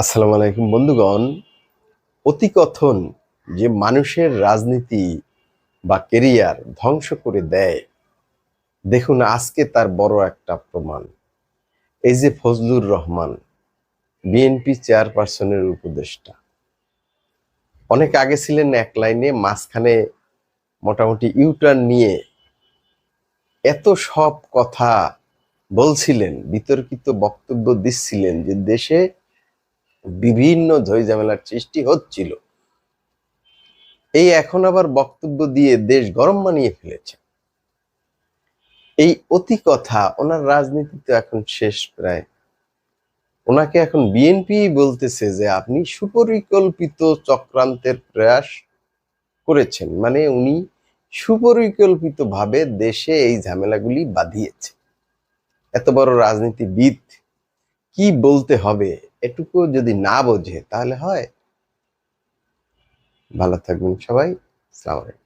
আসসালামু আলাইকুম বন্ধুগণ। অতিকথন যে মানুষের রাজনীতি বা কেরিয়ার ধ্বংস করে দেয়, দেখুন আজকে তার বড় একটা প্রমাণ। এই যে ফজলুর রহমান বিএনপি চেয়ারপারসনের উপদেষ্টা। অনেক আগে ছিলেন এক লাইনে, মাঝখানে মোটামুটি ইউটার্ন নিয়ে এত সব কথা বলছিলেন, বিতর্কিত বক্তব্য দিচ্ছিলেন যে দেশে বিভিন্ন ঝামেলার সৃষ্টি হচ্ছিল। এই এখন আবার বক্তব্য দিয়ে দেশ গরম বানিয়ে ফেলেছে। এই অতি কথা ওনার রাজনীতি তো এখন শেষ প্রায়। ওনাকে এখন বিএনপি বলতেছে যে, আপনি সুপরিকল্পিত চক্রান্তের প্রয়াস করেছেন। মানে উনি সুপরিকল্পিত ভাবে দেশে এই ঝামেলাগুলি বাঁধিয়েছে। এত বড় রাজনীতিবিদ কি বলতে হবে? এটুকু যদি না বোঝে তাহলে হয়। ভালো থাকবেন সবাই। সালাম আলাইকুম।